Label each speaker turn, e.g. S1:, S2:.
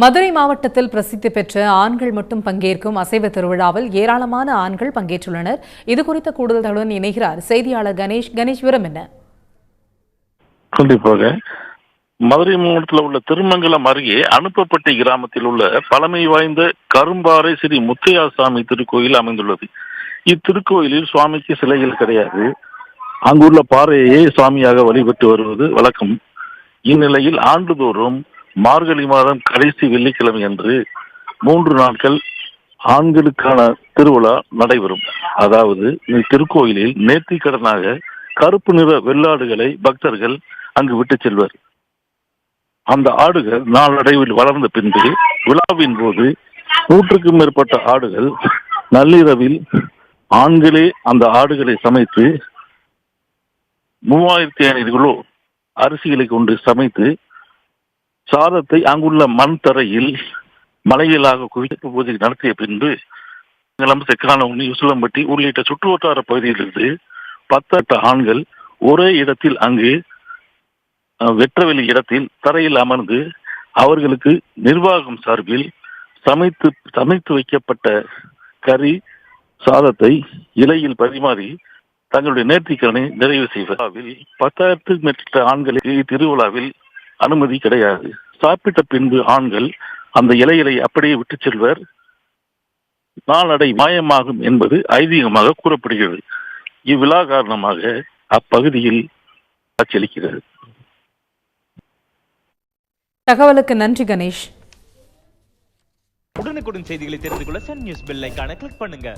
S1: மதுரை மாவட்டத்தில் பிரசித்தி பெற்ற ஆண்கள் மட்டும் பங்கேற்கும் அசைவ திருவிழாவில் ஏராளமான ஆண்கள் பங்கேற்றுள்ளனர். இது குறித்த கூடுதலுடன் இணைகிறார் செய்தியாளர் கணேஷ். கணேஷ் விவரம் என்ன?
S2: கண்டிப்பாக. மதுரை மாவட்டத்தில் உள்ள திருமங்கலம் அருகே அனுப்பப்பட்டி கிராமத்தில் உள்ள பழமை வாய்ந்த கரும்பாறை ஸ்ரீ முத்தையாசாமி திருக்கோயில் அமைந்துள்ளது. இத்திருக்கோயிலில் சுவாமிக்கு சிலைகள் கிடையாது. அங்குள்ள பாறையே சுவாமியாக வழிபட்டு வருவது வழக்கம். இந்நிலையில் ஆண்டுதோறும் மார்கழி மாதம் கடைசி வெள்ளிக்கிழமை அன்று மூன்று நாட்கள் ஆண்களுக்கான திருவிழா நடைபெறும். அதாவது திருக்கோயிலில் நேர்த்திக்கடனாக கருப்பு நிற வெள்ளாடுகளை பக்தர்கள் அங்கு விட்டு செல்வர். அந்த ஆடுகள் நாளடைவில் வளர்ந்த பின்பு விழாவின் போது நூற்றுக்கும் மேற்பட்ட ஆடுகள் நள்ளிரவில் ஆண்களே அந்த ஆடுகளை சமைத்து மூவாயிரத்தி ஐநூறு கிலோ அரிசிகளை கொண்டு சமைத்து சாதத்தை அங்குள்ள மண் தரையில் மலையிலாக குவிப்பு பூஜை நடத்திய பின்பு மங்கலம் செக்கானவுனி உசிலம்பட்டி உள்ளிட்ட சுற்றுவட்டார பகுதியிலிருந்து பத்தெட்டு ஆண்கள் ஒரே இடத்தில் அங்கு வெற்றவெளி இடத்தில் தரையில் அமர்ந்து அவர்களுக்கு நிர்வாகம் சார்பில் சமைத்து சமைத்து வைக்கப்பட்ட கறி சாதத்தை இலையில் பரிமாறி தங்களுடைய நேர்த்திக்கடனை நிறைவு செய்வதில் பத்தாயிரத்துக்கு மேற்பட்ட ஆண்களுக்கு திருவிழாவில் அனுமதி கிடையாது. சாப்பிட்ட பின்பு ஆண்கள் அந்த இலைகளை அப்படியே விட்டு செல்வர். நாளடை மாயமாகும் என்பது ஐதீகமாக கூறப்படுகிறது. இவ்விழா காரணமாக அப்பகுதியில் காட்சியளிக்கிறது.
S1: தகவலுக்கு நன்றி கணேஷ்.
S3: உடனுக்குடன் செய்திகளை தெரிந்து கொள்ள சன் நியூஸ் பெல் ஐகானை கிளிக் பண்ணுங்க.